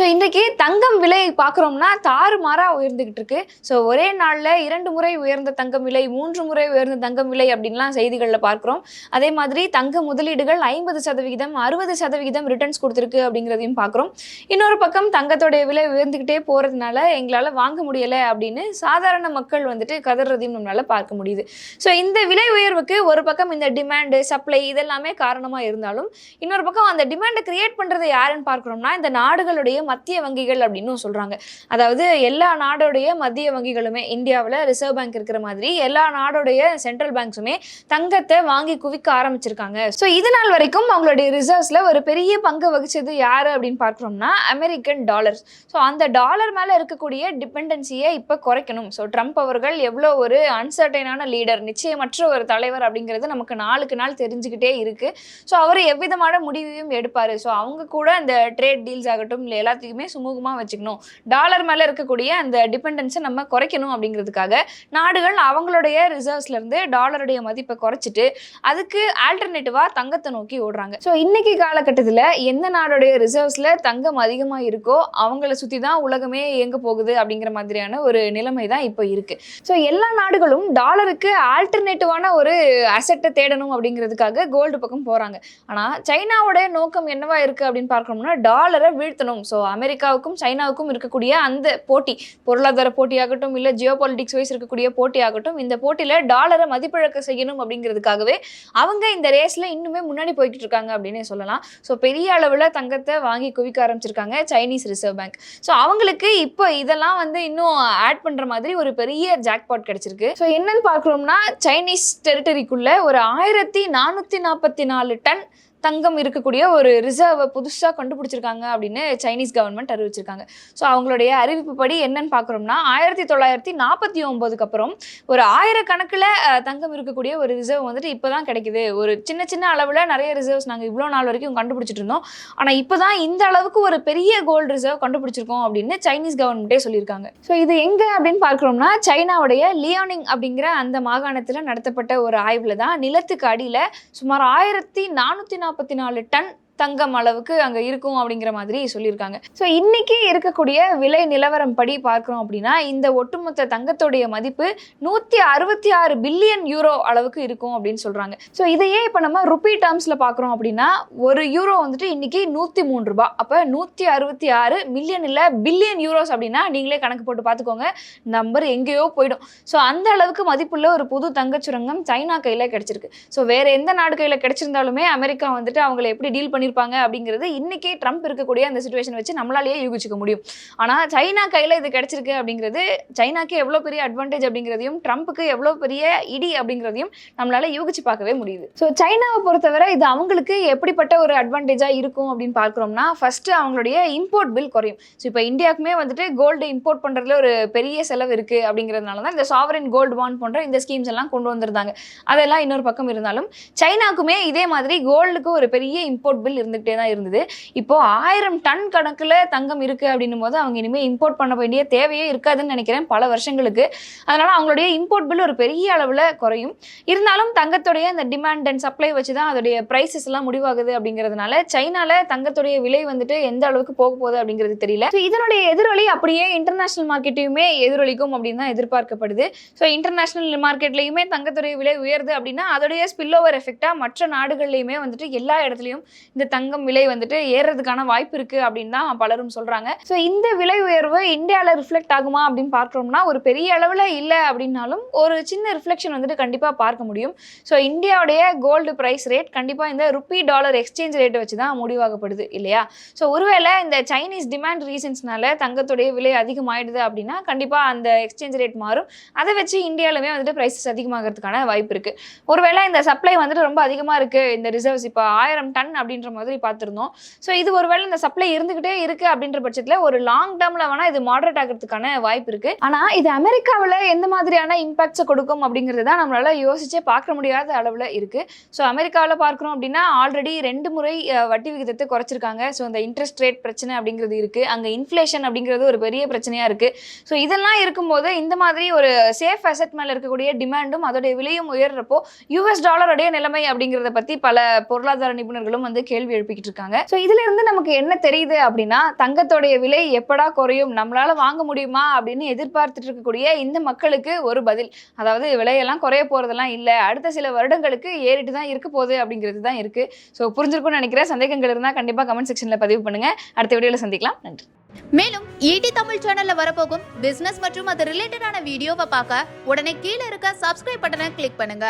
So இன்றைக்கி தங்கம் விலை பார்க்குறோம்னா தாறுமாறாக உயர்ந்துக்கிட்டு இருக்கு. ஸோ ஒரே நாளில் இரண்டு முறை உயர்ந்த தங்கம் விலை மூன்று முறை உயர்ந்த தங்கம் விலை அப்படின்லாம் செய்திகளில் பார்க்குறோம். அதே மாதிரி தங்க முதலீடுகள் ஐம்பது சதவிகிதம் அறுபது சதவிகிதம் ரிட்டர்ன்ஸ் கொடுத்துருக்கு அப்படிங்கிறதையும் பார்க்குறோம். இன்னொரு பக்கம் தங்கத்தோடைய விலை உயர்ந்துக்கிட்டே போகிறதுனால எங்களால் வாங்க முடியலை அப்படின்னு சாதாரண மக்கள் வந்துட்டு கதறதையும் நம்மளால் பார்க்க முடியுது. ஸோ இந்த விலை உயர்வுக்கு ஒரு பக்கம் இந்த டிமாண்டு சப்ளை இதெல்லாமே காரணமாக இருந்தாலும் இன்னொரு பக்கம் அந்த டிமாண்டை கிரியேட் பண்ணுறது யாருன்னு பார்க்குறோம்னா இந்த நாடுகளுடைய மத்திய வங்கிகள் அப்படின்னும் சொல்கிறாங்க அதாவது எல்லா நாடோடைய மத்திய வங்கிகளுமே இந்தியாவில் ரிசர்வ் பேங்க் இருக்கிற மாதிரி எல்லா நாடோடைய சென்ட்ரல் பேங்க்ஸுமே தங்கத்தை வாங்கி குவிக்க ஆரம்பிச்சிருக்காங்க. ஸோ இது நாள் வரைக்கும் அவங்களுடைய ரிசர்வ்ஸில் ஒரு பெரிய பங்கு வகிச்சது யார் அப்படின்னு பார்க்குறோம்னா அமெரிக்கன் டாலர்ஸ் ஸோ அந்த டாலர் மேலே இருக்கக்கூடிய டிபெண்டன்சியை இப்போ குறைக்கணும். ஸோ ட்ரம்ப் அவர்கள் எவ்வளோ ஒரு அன்சர்டைனான லீடர் நிச்சயமற்ற ஒரு தலைவர் அப்படிங்கிறது நமக்கு நாளுக்கு நாள் தெரிஞ்சுக்கிட்டே இருக்குது ஸோ அவர் எவ்விதமான முடிவையும் எடுப்பார். ஸோ அவங்க கூட அந்த ட்ரேட் டீல்ஸ் ஆகட்டும் இல்லை எல்லாத்தையுமே சுமூகமாக வச்சுக்கணும். டாலர் மேலே இருக்கக்கூடிய அந்த டிபெண்டன்ஸை நம்ம குறைக்கணும் அப்படிங்கிறதுக்காக நாடுகள் அவங்களுடைய ரிசர்வ்ஸ்லேருந்து டாலருடைய மதிப்பை குறைச்சிட்டு அதுக்கு ஆல்டர்னேட்டிவாக தங்கத்தை நோக்கி ஓடுறாங்க. ஸோ இன்னைக்கு காலகட்டத்தில் எந்த நாடுடைய ரிசர்வ்ஸில் தங்கம் அதிகமாக இருக்கோ அவங்கள சுற்றி தான் உலகமே இயங்க போகுது அப்படிங்கிற மாதிரியான ஒரு நிலைமை தான் இப்போ இருக்குது ஸோ எல்லா நாடுகளும் டாலருக்கு ஆல்டர்னேட்டிவான ஒரு அசெட்டை தேடணும் அப்படிங்கிறதுக்காக கோல்டு பக்கம் போகிறாங்க ஆனால் சைனாவோட நோக்கம் என்னவா இருக்குது அப்படின்னு பார்க்கணும்னா டாலரை வீழ்த்தணும். ஸோ அமெரிக்காவுக்கும் சைனாவுக்கும் இருக்கக்கூடிய அந்த போட்டி பொருளாதார போட்டியாகட்டும் இல்லை ஜியோ பாலிட்டிக்ஸ் வைஸ் இருக்கக்கூடிய போட்டியாகட்டும் இந்த போட்டியில் டாலரை மதிப்பிழக்க செய்யணும் அப்படிங்கிறதுக்காகவே அவங்க இந்த ரேஸில் இன்னுமே முன்னாடி போய்கிட்டு இருக்காங்க அப்படின்னே சொல்லலாம். ஸோ பெரிய அளவில் தங்கத்தை வாங்கி குவிக்க ஆரம்பிச்சிருக்காங்க சைனீஸ் ரிசர்வ் பேங்க் ஸோ அவங்களுக்கு இப்போ இதெல்லாம் வந்து இன்னும் ஆட் பண்ணுற மாதிரி ஒரு பெரிய ஜாக்பாட் கிடைச்சிருக்கு. ஸோ என்னன்னு பார்க்குறோம்னா சைனீஸ் டெரிட்டரிக்குள்ள ஒரு ஆயிரத்தி நானூற்றி நாற்பத்தி நாலு டன் தங்கம் இருக்கக்கூடிய ஒரு ரிசர்வை புதுசாக கண்டுபிடிச்சிருக்காங்க அப்படின்னு சைனீஸ் கவர்மெண்ட் அறிவிச்சிருக்காங்க. ஸோ அவங்களுடைய அறிவிப்பு படி என்னன்னு பார்க்குறோம்னா ஆயிரத்தி தொள்ளாயிரத்தி நாற்பத்தி ஒம்போதுக்கு அப்புறம் ஒரு ஆயிரக்கணக்கில் தங்கம் இருக்கக்கூடிய ஒரு ரிசர்வ் வந்துட்டு இப்போ தான் கிடைக்குது. ஒரு சின்ன சின்ன அளவில் நிறைய ரிசர்வ்ஸ் நாங்கள் இவ்வளோ நாள் வரைக்கும் கண்டுபிடிச்சிட்டு இருந்தோம். ஆனால் இப்போ தான் இந்த அளவுக்கு ஒரு பெரிய கோல்டு ரிசர்வ் கண்டுபிடிச்சிருக்கோம் அப்படின்னு சைனீஸ் கவர்மெண்ட்டே சொல்லியிருக்காங்க. ஸோ இது எங்கே அப்படின்னு பார்க்குறோம்னா சைனாவுடைய லியோனிங் அப்படிங்கிற அந்த மாகாணத்தில் நடத்தப்பட்ட ஒரு ஆய்வில் தான் நிலத்துக்கு அடியில் சுமார் ஆயிரத்தி நானூற்றி நாற்பத்தி நாலு டன் தங்கம் அளவுக்கு அங்கே இருக்கும் அப்படிங்கிற மாதிரி சொல்லியிருக்காங்க. ஸோ இன்னைக்கு இருக்கக்கூடிய விலை நிலவரம் படி பார்க்குறோம் அப்படின்னா இந்த ஒட்டுமொத்த தங்கத்துடைய மதிப்பு நூற்றி அறுபத்தி ஆறு பில்லியன் யூரோ அளவுக்கு இருக்கும் அப்படின்னு சொல்கிறாங்க ஸோ இதையே இப்போ நம்ம ருப்பி டேர்ம்ஸில் பார்க்குறோம் அப்படின்னா ஒரு யூரோ வந்துட்டு இன்னைக்கு நூற்றி மூணு ரூபாய் அப்போ நூற்றி அறுபத்தி ஆறு மில்லியன் இல்லை பில்லியன் யூரோஸ் அப்படின்னா நீங்களே கணக்கு போட்டு பார்த்துக்கோங்க. நம்பர் எங்கேயோ போயிடும். ஸோ அந்த அளவுக்கு மதிப்புள்ள ஒரு புது தங்கச் சுரங்கம் சைனா கையில் கிடச்சிருக்கு. ஸோ வேறு எந்த நாடு கையில் கிடச்சிருந்தாலுமே அமெரிக்கா வந்துட்டு அவங்களை எப்படி டீல் பண்ணியிருப்பாங்க அப்படிங்கிறது இன்னைக்கே ட்ரம்ப் இருக்கக்கூடிய அந்த சுச்சுவேஷன் வச்சு நம்மளாலேயே யூகிச்சுக்க முடியும். ஆனால் சைனா கையில் இது கிடைச்சிருக்கு அப்படிங்கிறது சைனாக்கு எவ்வளோ பெரிய அட்வான்டேஜ் அப்படிங்கிறதையும் ட்ரம்ப்புக்கு எவ்வளோ பெரிய இடி அப்படிங்கிறதையும் நம்மளால யூகிச்சு பார்க்கவே முடியுது. ஸோ சைனாவை பொறுத்தவரை இது அவங்களுக்கு எப்படிப்பட்ட ஒரு அட்வான்டேஜாக இருக்கும் அப்படின்னு பார்க்குறோம்னா ஃபஸ்ட்டு அவங்களுடைய இம்போர்ட் பில் குறையும். ஸோ இப்போ இந்தியாவுக்குமே வந்துட்டு கோல்டு இம்போர்ட் பண்ணுறதுல ஒரு பெரிய செலவு இருக்குது அப்படிங்கிறதுனால தான் இந்த சாவரின் கோல்டு பாண்ட் போன்ற இந்த ஸ்கீம்ஸ் எல்லாம் கொண்டு வந்திருந்தாங்க. அதெல்லாம் இன்னொரு பக்கம் இருந்தாலும் சைனாக்குமே இதே மாதிரி கோல்டுக்கு ஒரு பெரிய இம்போர்ட் பில் இருந்துகிட்டே தான் இருந்தது. இப்போ ஆயிரம் டன் கணக்கில் தங்கம் இருக்கு அப்படின்னும் போது அவங்க இனிமேல் இம்போர்ட் பண்ண வேண்டிய தேவையே இருக்காதுன்னு நினைக்கிறேன் பல வருஷங்களுக்கு. அதனால அவங்களுடைய இம்போர்ட் பில் ஒரு பெரிய அளவில் குறையும். இருந்தாலும் தங்கத்துடைய இந்த டிமாண்ட் அண்ட் சப்ளை வச்சு தான் அதோடைய ப்ரைஸஸ் எல்லாம் முடிவாகுது அப்படிங்கிறதுனால சைனால தங்கத்துடைய விலை வந்துட்டு எந்த அளவுக்கு போக போகுது அப்படிங்கிறது தெரியல. ஸோ இதனுடைய எதிரொலி அப்படியே இன்டர்நேஷனல் மார்க்கெட்டையுமே எதிரொலிக்கும் அப்படின்னு தான் எதிர்பார்க்கப்படுது. ஸோ இன்டர்நேஷனல் மார்க்கெட்லையுமே தங்கத்துடைய விலை உயருது அப்படின்னா அதோடைய ஸ்பில் ஓவர் எஃபெக்டாக மற்ற நாடுகள்லையுமே வந்துட்டு எல்லா இடத்துலையும் இந்த தங்கம் விலை வந்துட்டு ஏறுறதுக்கான வாய்ப்பு இருக்கு அப்படின்னு தான் பலரும் சொல்றாங்க. ஸோ இந்த விலை உயர்வு இந்தியாவில் ரிஃப்ளெக்ட் ஆகுமா அப்படின்னு பார்க்குறோம்னா ஒரு பெரிய அளவில் இல்லை அப்படின்னாலும் ஒரு சின்ன ரிஃப்ளெக்ஷன் வந்துட்டு கண்டிப்பாக பார்க்க முடியும். ஸோ இந்தியாவுடைய கோல்டு ப்ரைஸ் ரேட் கண்டிப்பாக இந்த ருப்பி டாலர் எக்ஸ்சேஞ்ச் ரேட்டை வச்சு தான் முடிவாகப்படுது இல்லையா? ஸோ ஒருவேளை இந்த சைனீஸ் டிமாண்ட் ரீசன்ஸ்னால தங்கத்துடைய விலை அதிகமாயிடுது அப்படின்னா கண்டிப்பாக அந்த எக்ஸ்சேஞ்ச் ரேட் மாறும். அதை வச்சு இந்தியாவிலுமே வந்துட்டு ப்ரைஸஸ் அதிகமாகிறதுக்கான வாய்ப்பு இருக்குது ஒருவேளை இந்த சப்ளை வந்துட்டு ரொம்ப அதிகமாக இருக்குது இந்த ரிசர்வ்ஸ் இப்போ ஆயிரம் டன் அப்படின்ற மாதிரி பார்த்துருந்தோம். ஸோ இது ஒருவேளை இந்த சப்ளை இருந்துகிட்டே இருக்கு அப்படின்ற பட்சத்தில் ஒரு லாங் டேர்மில் வேணால் இது மாடரேட் ஆகிறதுக்கான வாய்ப்பு இருக்கு. ஆனால் இது அமெரிக்காவில் எந்த மாதிரியான இம்பாக்ட்ஸை கொடுக்கும் அப்படிங்கிறது தான் நம்மளால யோசிச்சே பார்க்க முடியாத அளவில் இருக்கு. ஸோ அமெரிக்காவில் பார்க்குறோம் அப்படின்னா ஆல்ரெடி ரெண்டு முறை வட்டி விகிதத்தை குறைச்சிருக்காங்க. ஸோ இந்த இன்ட்ரெஸ்ட் ரேட் பிரச்சனை அப்படிங்கிறது இருக்கு. அங்கே இன்ஃப்ளேஷன் அப்படிங்கிறது ஒரு பெரிய பிரச்சனையா இருக்கு. ஸோ இதெல்லாம் இருக்கும்போது இந்த மாதிரி ஒரு சேஃப் அசெட் மேலே இருக்கக்கூடிய டிமாண்டும் அதோடைய விலையும் உயர்றப்போ யூஎஸ் டாலருடைய நிலைமை அப்படிங்கிறத பற்றி பல பொருளாதார நிபுணர்களும் வந்து கேள்வி கேள்வி எழுப்பிக்கிட்டு இருக்காங்க ஸோ இதுல இருந்து நமக்கு என்ன தெரியுது அப்படின்னா தங்கத்தோடைய விலை எப்படா குறையும் நம்மளால வாங்க முடியுமா அப்படின்னு எதிர்பார்த்துட்டு இருக்கக்கூடிய இந்த மக்களுக்கு ஒரு பதில். அதாவது விலையெல்லாம் குறைய போறதெல்லாம் இல்லை. அடுத்த சில வருடங்களுக்கு ஏறிட்டு தான் இருக்க போகுது அப்படிங்கிறது தான் இருக்கு. ஸோ புரிஞ்சிருக்கும்னு நினைக்கிறேன். சந்தேகங்கள் இருந்தால் கண்டிப்பாக கமெண்ட் செக்ஷனில் பதிவு பண்ணுங்க. அடுத்த வீடியோவில் சந்திக்கலாம். நன்றி. மேலும் ஈடி தமிழ் சேனல்ல வரப்போகும் பிசினஸ் மற்றும் அது ரிலேட்டடான வீடியோவை பார்க்க உடனே கீழே இருக்க சப்ஸ்கிரைப் பட்டனை கிளிக் பண்ணுங்க.